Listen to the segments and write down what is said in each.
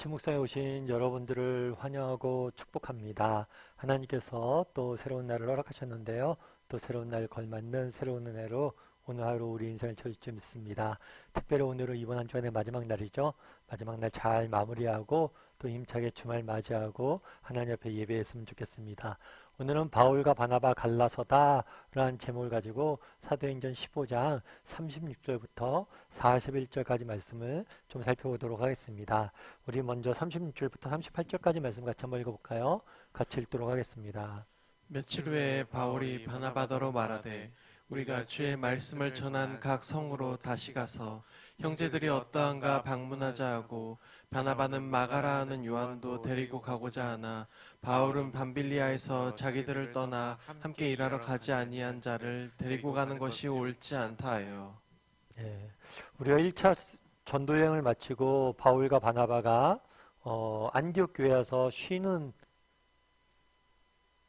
지목사에 오신 여러분들을 환영하고 축복합니다. 하나님께서 또 새로운 날을 허락하셨는데요. 또 새로운 날 걸맞는 새로운 은혜로 오늘 하루 우리 인생을 줄 믿습니다. 특별히 오늘은 이번 한 주간의 마지막 날이죠. 마지막 날 잘 마무리하고 또 힘차게 주말 맞이하고 하나님 앞에 예배했으면 좋겠습니다. 오늘은 바울과 바나바 갈라서다 라는 제목을 가지고 사도행전 15장 36절부터 41절까지 말씀을 좀 살펴보도록 하겠습니다. 우리 먼저 36절부터 38절까지 말씀 같이 한번 읽어볼까요? 같이 읽도록 하겠습니다. 며칠 후에 바울이 바나바더로 말하되 우리가 주의 말씀을 전한 각 성으로 다시 가서 형제들이 어떠한가 방문하자 하고 바나바는 마가라 하는 요한도 데리고 가고자 하나 바울은 밤빌리아에서 자기들을 떠나 함께 일하러 가지 아니한 자를 데리고 가는 것이 옳지 않다 하여 예, 우리가 1차 전도 여행을 마치고 바울과 바나바가 어, 안디옥 교회에 와서 쉬는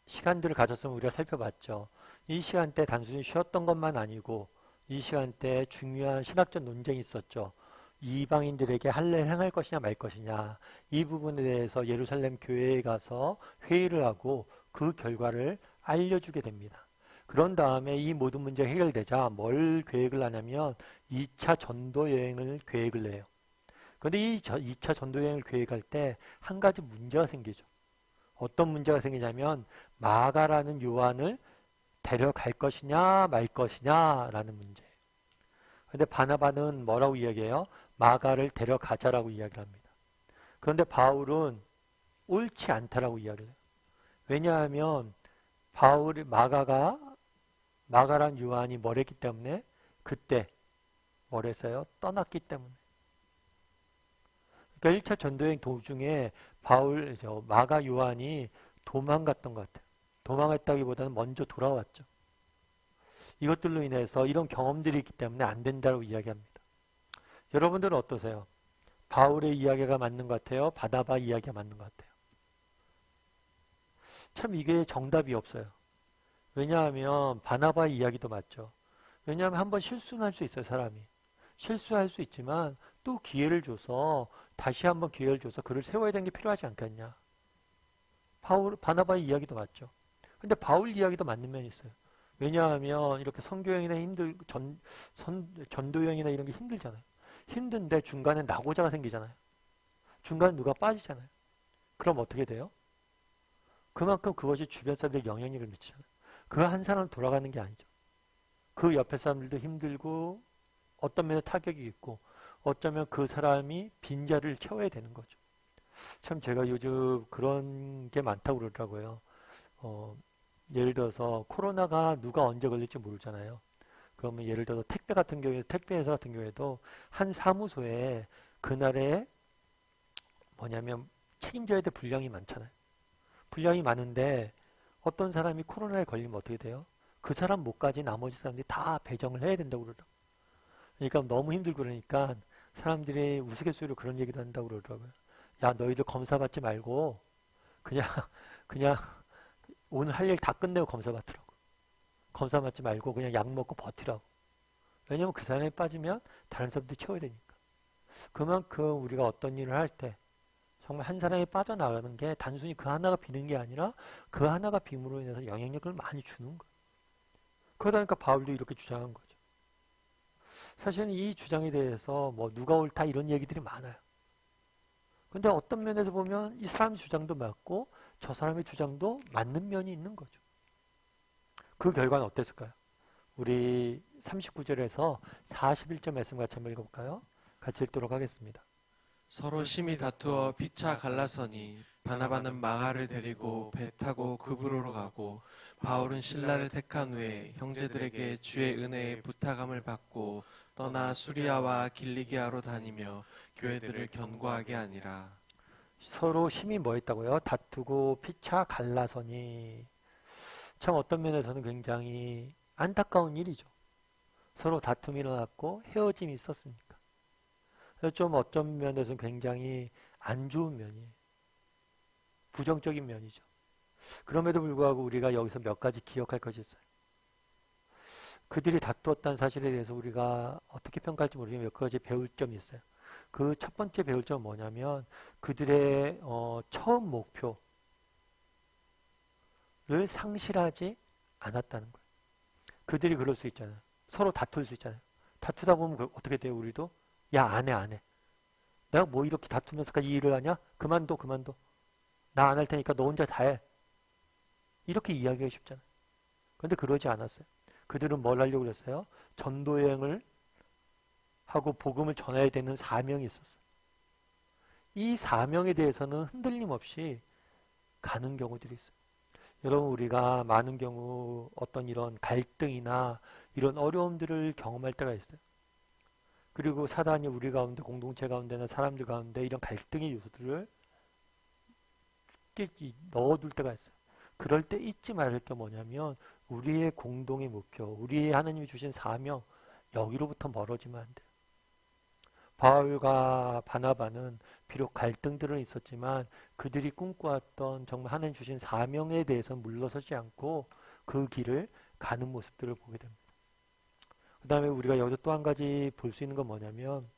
시간들을 가졌으면 우리가 살펴봤죠. 이 시간대 단순히 쉬었던 것만 아니고 이 시간대에 중요한 신학적 논쟁이 있었죠. 이방인들에게 할례를 행할 것이냐 말 것이냐 이 부분에 대해서 예루살렘 교회에 가서 회의를 하고 그 결과를 알려주게 됩니다. 그런 다음에 이 모든 문제가 해결되자 뭘 계획을 하냐면 2차 전도 여행을 계획을 해요. 그런데 이 2차 전도 여행을 계획할 때 한 가지 문제가 생기죠. 어떤 문제가 생기냐면 마가라는 요한을 데려갈 것이냐 말 것이냐라는 문제예요. 그런데 바나바는 뭐라고 이야기해요? 마가를 데려가자라고 이야기를 합니다. 그런데 바울은 옳지 않다라고 이야기를 해요. 왜냐하면 바울 마가가 마가란 요한이 뭐랬기 때문에 그때 뭐랬어요? 떠났기 때문에. 그러니까 1차 전도여행 도중에 바울 저 마가 요한이 도망갔던 것 같아요. 도망했다기보다는 먼저 돌아왔죠. 이것들로 인해서 이런 경험들이 있기 때문에 안 된다고 이야기합니다. 여러분들은 어떠세요? 바울의 이야기가 맞는 것 같아요? 바다바 이야기가 맞는 것 같아요? 참 이게 정답이 없어요. 왜냐하면 바나바 이야기도 맞죠. 왜냐하면 한번 실수는 할 수 있어요, 사람이. 실수할 수 있지만 또 기회를 줘서 다시 한번 기회를 줘서 그를 세워야 되는 게 필요하지 않겠냐. 바울, 바나바의 이야기도 맞죠. 근데 바울 이야기도 맞는 면이 있어요. 왜냐하면 이렇게 선교여행이나 힘들, 전, 선, 전도여행이나 이런 게 힘들잖아요. 힘든데 중간에 낙오자가 생기잖아요. 중간에 누가 빠지잖아요. 그럼 어떻게 돼요? 그만큼 그것이 주변 사람들에 영향력을 미치잖아요. 그 한 사람 돌아가는 게 아니죠. 그 옆에 사람들도 힘들고 어떤 면에 타격이 있고 어쩌면 그 사람이 빈자를 채워야 되는 거죠. 참 제가 요즘 그런 게 많다고 그러더라고요. 어, 예를 들어서 코로나가 누가 언제 걸릴지 모르잖아요. 그러면 예를 들어서 택배 같은 경우에 택배 회사 같은 경우에도 한 사무소에 그날에 뭐냐면 책임져야 될 분량이 많잖아요. 분량이 많은데 어떤 사람이 코로나에 걸리면 어떻게 돼요? 그 사람 못까지 나머지 사람들이 다 배정을 해야 된다고 그러더라고요. 그러니까 너무 힘들고 그러니까 사람들이 우스갯소리로 그런 얘기도 한다고 그러더라고요. 야, 너희들 검사 받지 말고 그냥 그냥 오늘 할 일 다 끝내고 검사 받더라고. 검사 받지 말고 그냥 약 먹고 버티라고. 왜냐면 그 사람이 빠지면 다른 사람들이 채워야 되니까. 그만큼 우리가 어떤 일을 할 때 정말 한 사람이 빠져나가는 게 단순히 그 하나가 비는 게 아니라 그 하나가 빔으로 인해서 영향력을 많이 주는 거예요. 그러다 보니까 바울도 이렇게 주장한 거죠. 사실은 이 주장에 대해서 뭐 누가 옳다 이런 얘기들이 많아요. 근데 어떤 면에서 보면 이 사람 주장도 맞고 저 사람의 주장도 맞는 면이 있는 거죠. 그 결과는 어땠을까요? 우리 39절에서 41절 말씀 같이 한번 읽어볼까요? 같이 읽도록 하겠습니다. 서로 심히 다투어 피차 갈라서니 바나바는 마가를 데리고 배 타고 그브로로 가고 바울은 신라를 택한 후에 형제들에게 주의 은혜에 부탁함을 받고 떠나 수리아와 길리기아로 다니며 교회들을 견고하게 하니라. 서로 심히 뭐 했다고요? 다투고 피차 갈라서니 참 어떤 면에서는 굉장히 안타까운 일이죠. 서로 다툼이 일어났고 헤어짐이 있었으니까. 그래서 좀 어떤 면에서는 굉장히 안 좋은 면이에요. 부정적인 면이죠. 그럼에도 불구하고 우리가 여기서 몇 가지 기억할 것이 있어요. 그들이 다투었다는 사실에 대해서 우리가 어떻게 평가할지 모르지만 몇 가지 배울 점이 있어요. 그 첫 번째 배울 점은 뭐냐면 그들의 어, 처음 목표를 상실하지 않았다는 거예요. 그들이 그럴 수 있잖아요. 서로 다툴 수 있잖아요. 다투다 보면 그 어떻게 돼요, 우리도? 야, 안 해, 안 해. 내가 뭐 이렇게 다투면서까지 이 일을 하냐? 그만둬, 그만둬. 나 안 할 테니까 너 혼자 다 해. 이렇게 이야기하기 쉽잖아요. 그런데 그러지 않았어요. 그들은 뭘 하려고 그랬어요? 전도 여행을 하고 복음을 전해야 되는 사명이 있었어요. 이 사명에 대해서는 흔들림 없이 가는 경우들이 있어요. 여러분 우리가 많은 경우 어떤 이런 갈등이나 이런 어려움들을 경험할 때가 있어요. 그리고 사단이 우리 가운데 공동체 가운데나 사람들 가운데 이런 갈등의 요소들을 넣어둘 때가 있어요. 그럴 때 잊지 말을 게 뭐냐면 우리의 공동의 목표, 우리의 하나님이 주신 사명 여기로부터 멀어지면 안 돼요. 바울과 바나바는 비록 갈등들은 있었지만 그들이 꿈꿔왔던 정말 하나님 주신 사명에 대해서 물러서지 않고 그 길을 가는 모습들을 보게 됩니다. 그 다음에 우리가 여기서 또 한 가지 볼 수 있는 건 뭐냐면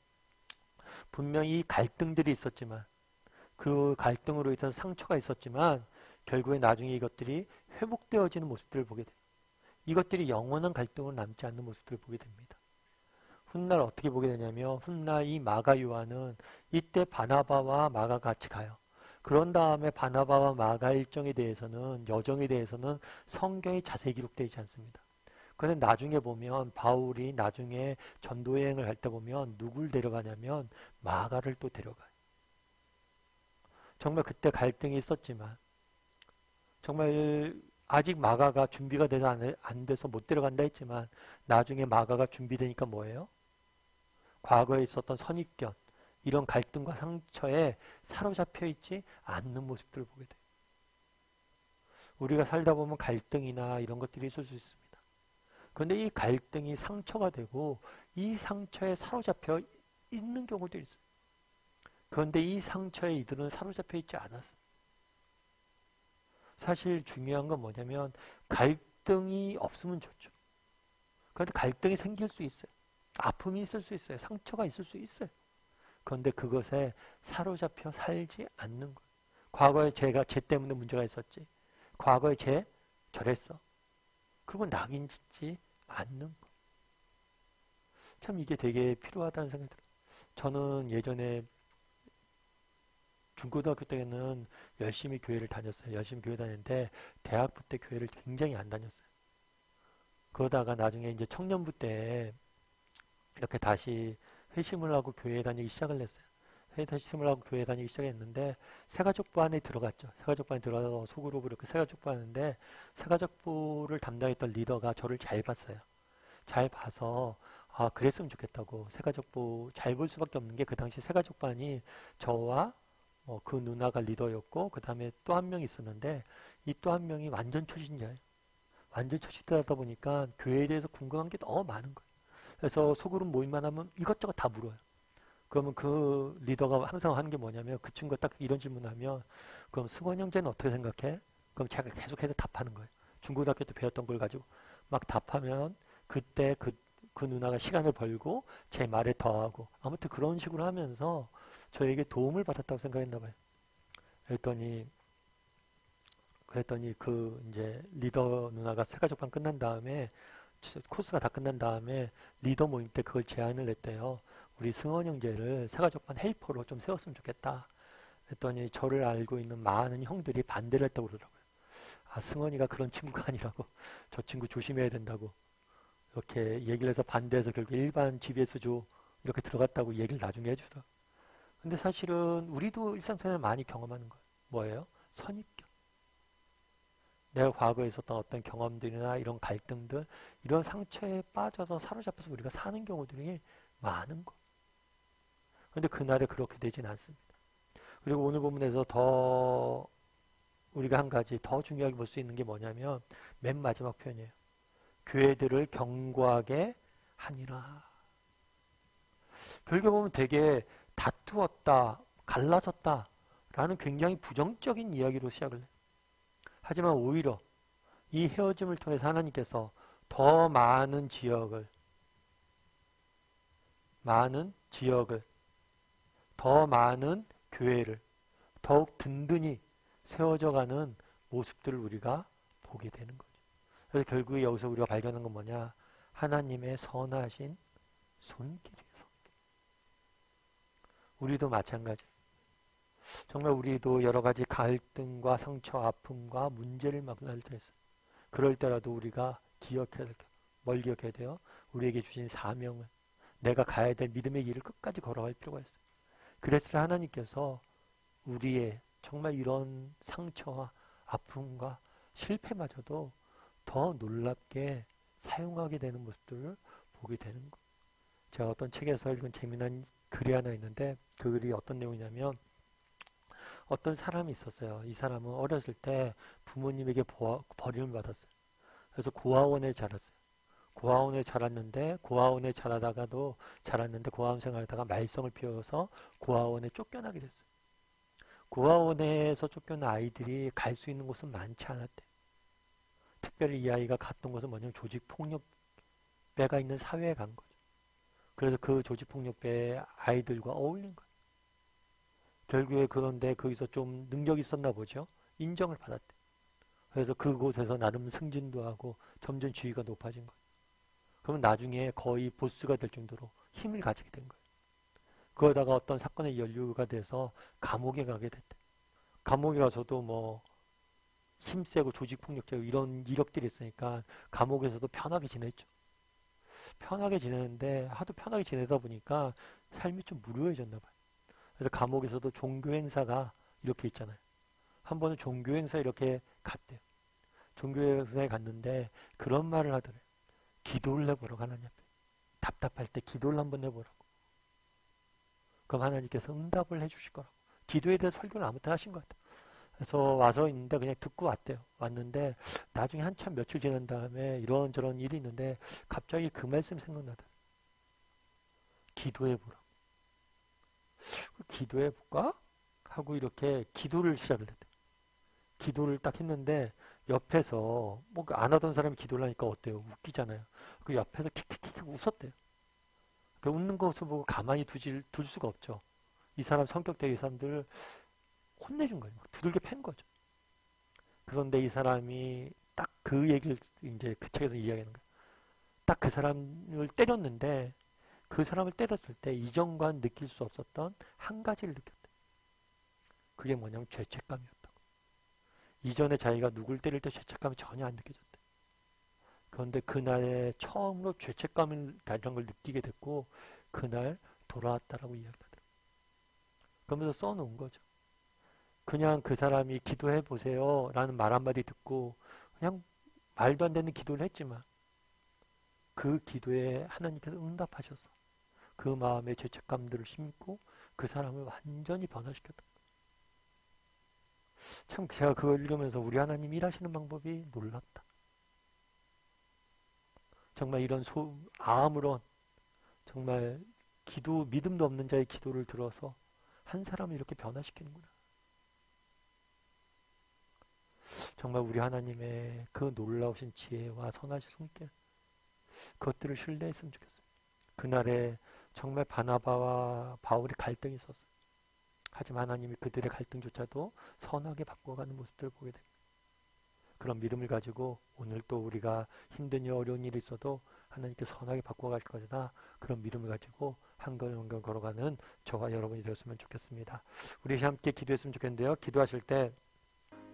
분명히 갈등들이 있었지만 그 갈등으로 인해서 상처가 있었지만 결국에 나중에 이것들이 회복되어지는 모습들을 보게 돼요. 이것들이 영원한 갈등으로 남지 않는 모습들을 보게 됩니다. 훗날 어떻게 보게 되냐면 훗날 이 마가 요한은 이때 바나바와 마가 같이 가요. 그런 다음에 바나바와 마가 일정에 대해서는 여정에 대해서는 성경이 자세히 기록되지 않습니다. 그런데 나중에 보면 바울이 나중에 전도 여행을 할 때 보면 누굴 데려가냐면 마가를 또 데려가요. 정말 그때 갈등이 있었지만 정말 아직 마가가 준비가 안, 안 돼서 못 데려간다 했지만 나중에 마가가 준비되니까 뭐예요? 과거에 있었던 선입견 이런 갈등과 상처에 사로잡혀 있지 않는 모습들을 보게 돼요. 우리가 살다 보면 갈등이나 이런 것들이 있을 수 있습니다. 그런데 이 갈등이 상처가 되고 이 상처에 사로잡혀 있는 경우도 있어요. 그런데 이 상처에 이들은 사로잡혀 있지 않았어요. 사실 중요한 건 뭐냐면 갈등이 없으면 좋죠. 그런데 갈등이 생길 수 있어요. 아픔이 있을 수 있어요. 상처가 있을 수 있어요. 그런데 그것에 사로잡혀 살지 않는 거예요. 과거에 제가 쟤 때문에 문제가 있었지. 과거에 쟤 저랬어. 그리고 낙인 짓지 않는 거. 참 이게 되게 필요하다는 생각이 들어요. 저는 예전에 중고등학교 때는 열심히 교회를 다녔어요. 열심히 교회 다녔는데 대학부 때 교회를 굉장히 안 다녔어요. 그러다가 나중에 이제 청년부 때 이렇게 다시 회심을 하고 교회에 다니기 시작을 했어요. 회심을 하고 교회에 다니기 시작했는데 새가족부 안에 들어갔죠. 새가족부 안에 들어가서 소그룹으로 이렇게 새가족부 하는데 새가족부를 담당했던 리더가 저를 잘 봤어요. 잘 봐서 아 그랬으면 좋겠다고 새가족부 잘 볼 수밖에 없는 게 그 당시 새가족반이 저와 어, 그 누나가 리더였고 그 다음에 또 한 명 있었는데 이 또 한 명이 완전 초신자예요. 완전 초신자다 보니까 교회에 대해서 궁금한 게 너무 많은 거예요. 그래서 소그룹 모임만 하면 이것저것 다 물어요. 그러면 그 리더가 항상 하는 게 뭐냐면 그 친구가 딱 이런 질문하면 그럼 승원 형제는 어떻게 생각해? 그럼 제가 계속해서 답하는 거예요. 중고등학교 때 배웠던 걸 가지고 막 답하면 그때 그, 그 누나가 시간을 벌고 제 말에 더하고 아무튼 그런 식으로 하면서 저에게 도움을 받았다고 생각했나 봐요. 그랬더니 그랬더니 그 이제 리더 누나가 세가족반 끝난 다음에 코스가 다 끝난 다음에 리더 모임 때 그걸 제안을 했대요. 우리 승원 형제를 세가족반 헬퍼로 좀 세웠으면 좋겠다. 그랬더니 저를 알고 있는 많은 형들이 반대를 했다고 그러더라고요. 아, 승원이가 그런 친구가 아니라고. 저 친구 조심해야 된다고. 이렇게 얘기를 해서 반대해서 결국 일반 GBS조 이렇게 들어갔다고 얘기를 나중에 해주더라고요. 근데 사실은 우리도 일상생활 많이 경험하는 거예요. 뭐예요? 선입견. 내가 과거에 있었던 어떤 경험들이나 이런 갈등들, 이런 상처에 빠져서 사로잡혀서 우리가 사는 경우들이 많은 거. 근데 그날에 그렇게 되진 않습니다. 그리고 오늘 본문에서 더 우리가 한 가지 더 중요하게 볼 수 있는 게 뭐냐면 맨 마지막 표현이에요. 교회들을 경고하게 하니라. 결국 보면 되게 다투었다, 갈라졌다 라는 굉장히 부정적인 이야기로 시작을 해요. 하지만 오히려 이 헤어짐을 통해서 하나님께서 더 많은 지역을 많은 지역을 더 많은 교회를 더욱 든든히 세워져가는 모습들을 우리가 보게 되는 거죠. 그래서 결국에 여기서 우리가 발견한 건 뭐냐? 하나님의 선하신 손길이에요. 손길. 우리도 마찬가지. 정말 우리도 여러 가지 갈등과 상처, 아픔과 문제를 만날 때 있어요. 그럴 때라도 우리가 기억해야 될, 뭘 기억해야 돼요? 우리에게 주신 사명을 내가 가야 될 믿음의 길을 끝까지 걸어갈 필요가 있어요. 그랬을 하나님께서 우리의 정말 이런 상처와 아픔과 실패마저도 더 놀랍게 사용하게 되는 모습들을 보게 되는 거예요. 제가 어떤 책에서 읽은 재미난 글이 하나 있는데 그 글이 어떤 내용이냐면 어떤 사람이 있었어요. 이 사람은 어렸을 때 부모님에게 버림을 받았어요. 그래서 고아원에 자랐어요. 고아원에 자랐는데 고아원에 자라다가도 자랐는데 고아원 생활하다가 말썽을 피워서 고아원에 쫓겨나게 됐어요. 고아원에서 쫓겨난 아이들이 갈 수 있는 곳은 많지 않았대. 특별히 이 아이가 갔던 곳은 뭐냐면 조직 폭력배가 있는 사회에 간 거죠. 그래서 그 조직 폭력배 아이들과 어울린 거예요. 결국에 그런데 거기서 좀 능력이 있었나 보죠. 인정을 받았대. 그래서 그곳에서 나름 승진도 하고 점점 지위가 높아진 거예요. 그러면 나중에 거의 보스가 될 정도로 힘을 가지게 된 거예요. 그러다가 어떤 사건에 연루가 돼서 감옥에 가게 됐대. 감옥에 가서도 뭐 힘세고 조직폭력자 이런 이력들이 있으니까 감옥에서도 편하게 지냈죠. 편하게 지내는데 하도 편하게 지내다 보니까 삶이 좀 무료해졌나 봐요. 그래서 감옥에서도 종교 행사가 이렇게 있잖아요. 한 번은 종교 행사 이렇게 갔대요. 종교 행사에 갔는데 그런 말을 하더래요. 기도를 해보라고 하나님 앞에. 답답할 때 기도를 한번 해보라고. 그럼 하나님께서 응답을 해주실 거라고. 기도에 대해서 설교를 아무 때 하신 것 같아요. 그래서 와서 있는데 그냥 듣고 왔대요. 왔는데 나중에 한참 며칠 지난 다음에 이런저런 일이 있는데 갑자기 그 말씀이 생각나더라고요. 기도해보라. 기도해 볼까? 하고 이렇게 기도를 시작을 했대요. 기도를 딱 했는데 옆에서 뭐 안 하던 사람이 기도를 하니까 어때요? 웃기잖아요. 그 옆에서 킥킥킥 웃었대요. 그 웃는 것을 보고 가만히 두질, 둘 수가 없죠. 이 사람 성격 되게 사람들 혼내준 거예요. 막 두들겨 팬 거죠. 그런데 이 사람이 딱 그 얘기를 이제 그 책에서 이야기하는 거예요. 딱 그 사람을 때렸는데 그 사람을 때렸을 때 이전과는 느낄 수 없었던 한 가지를 느꼈대. 그게 뭐냐면 죄책감이었다고. 이전에 자기가 누굴 때릴 때 죄책감이 전혀 안 느껴졌대. 그런데 그날에 처음으로 죄책감을 이런 걸 느끼게 됐고 그날 돌아왔다라고 이야기하더라고요. 그러면서 써놓은 거죠. 그냥 그 사람이 기도해 보세요 라는 말 한마디 듣고 그냥 말도 안 되는 기도를 했지만 그 기도에 하나님께서 응답하셔서 그 마음의 죄책감들을 심고 그 사람을 완전히 변화시켰다. 참 제가 그걸 읽으면서 우리 하나님 일하시는 방법이 놀랍다. 정말 이런 소, 아무런 정말 기도 믿음도 없는 자의 기도를 들어서 한 사람을 이렇게 변화시키는구나. 정말 우리 하나님의 그 놀라우신 지혜와 선하신 손길 그것들을 신뢰했으면 좋겠어요. 그날에 정말 바나바와 바울이 갈등이 있었어요. 하지만 하나님이 그들의 갈등조차도 선하게 바꿔가는 모습들을 보게 됩니다. 그런 믿음을 가지고 오늘 또 우리가 힘든 일, 어려운 일이 있어도 하나님께 선하게 바꿔갈 거다. 그런 믿음을 가지고 한 걸음 한 걸음 걸어가는 저와 여러분이 되었으면 좋겠습니다. 우리 함께 기도했으면 좋겠는데요. 기도하실 때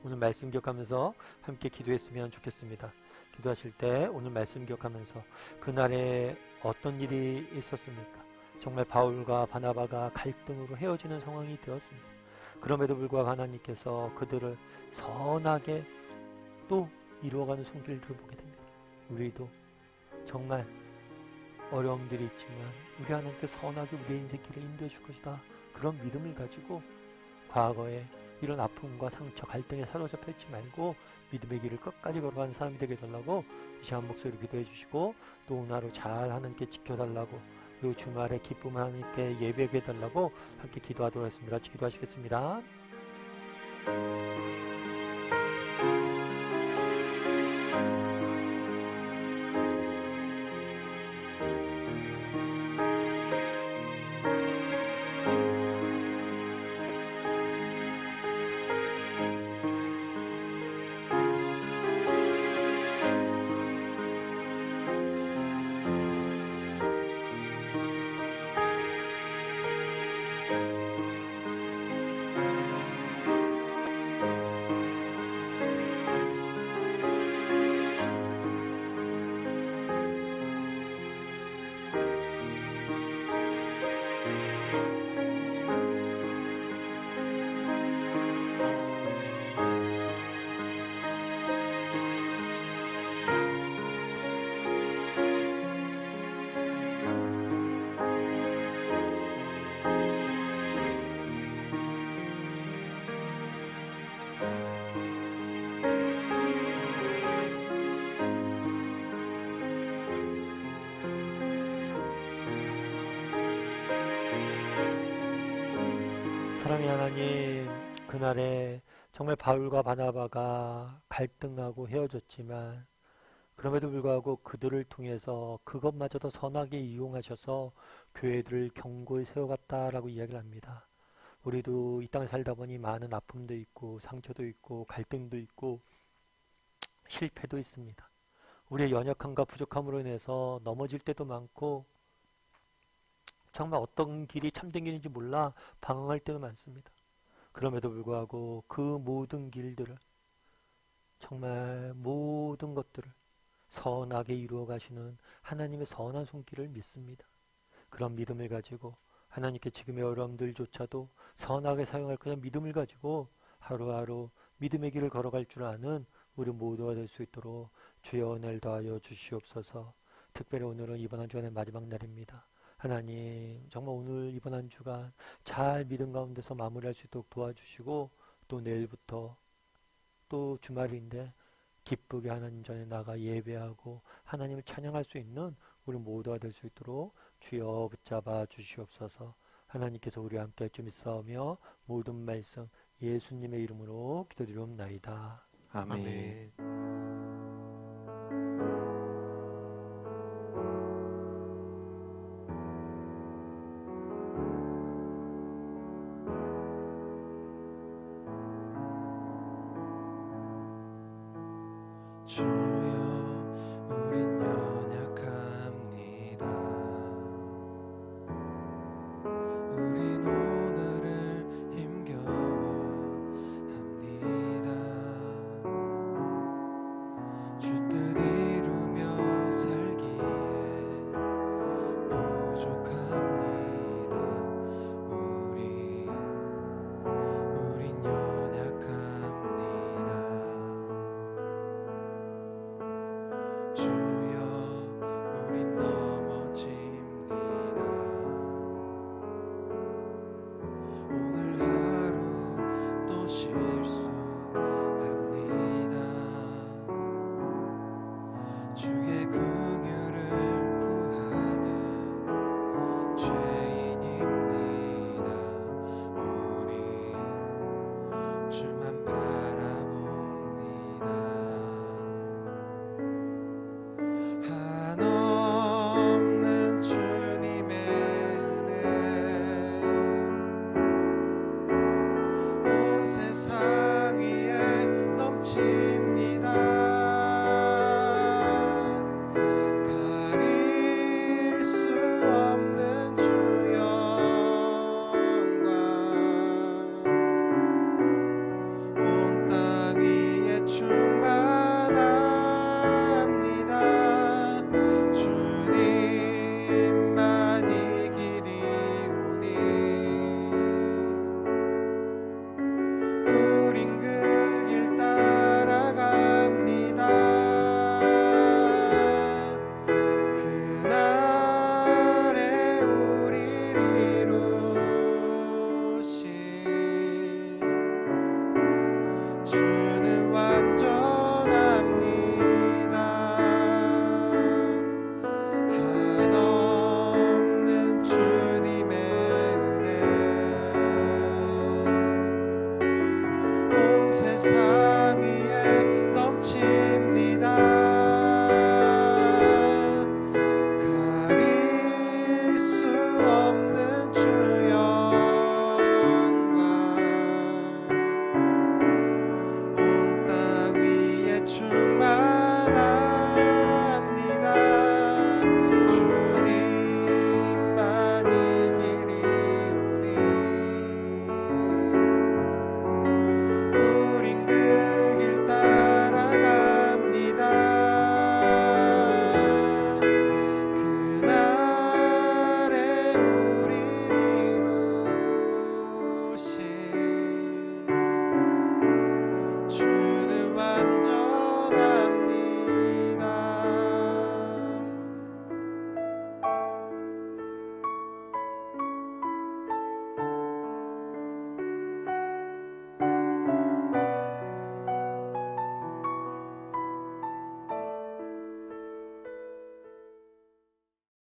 오늘 말씀 기억하면서 함께 기도했으면 좋겠습니다. 기도하실 때 오늘 말씀 기억하면서 그날에 어떤 일이 있었습니까? 정말 바울과 바나바가 갈등으로 헤어지는 상황이 되었습니다. 그럼에도 불구하고 하나님께서 그들을 선하게 또 이루어가는 손길을 보게 됩니다. 우리도 정말 어려움들이 있지만 우리 하나님께 선하게 우리의 인생 길을 인도해 줄 것이다. 그런 믿음을 가지고 과거에 이런 아픔과 상처, 갈등에 사로잡혀 있지 말고 믿음의 길을 끝까지 걸어가는 사람이 되게 해달라고 이 시간 목소리로 기도해 주시고 또 오늘 하루 잘 하나님께 지켜달라고 그리고 주말에 기쁨 하나님께 예배하게 해달라고 함께 기도하도록 하겠습니다. 같이 기도하시겠습니다. 하나님, 그날에 정말 바울과 바나바가 갈등하고 헤어졌지만 그럼에도 불구하고 그들을 통해서 그것마저도 선하게 이용하셔서 교회들을 경고에 세워갔다라고 이야기를 합니다. 우리도 이 땅에 살다 보니 많은 아픔도 있고 상처도 있고 갈등도 있고 실패도 있습니다. 우리의 연약함과 부족함으로 인해서 넘어질 때도 많고 정말 어떤 길이 참된 길인지 몰라 방황할 때도 많습니다. 그럼에도 불구하고 그 모든 길들을 정말 모든 것들을 선하게 이루어 가시는 하나님의 선한 손길을 믿습니다. 그런 믿음을 가지고 하나님께 지금의 어려움들조차도 선하게 사용할 그냥 믿음을 가지고 하루하루 믿음의 길을 걸어갈 줄 아는 우리 모두가 될 수 있도록 주여 은혜를 더하여 주시옵소서. 특별히 오늘은 이번 한 주간의 마지막 날입니다. 하나님 정말 오늘 이번 한 주간 잘 믿음 가운데서 마무리할 수 있도록 도와주시고 또 내일부터 또 주말인데 기쁘게 하나님 전에 나가 예배하고 하나님을 찬양할 수 있는 우리 모두가 될 수 있도록 주여 붙잡아 주시옵소서 하나님께서 우리와 함께 할줄 믿사오며 모든 말씀 예수님의 이름으로 기도드리옵나이다. 아멘. 주 여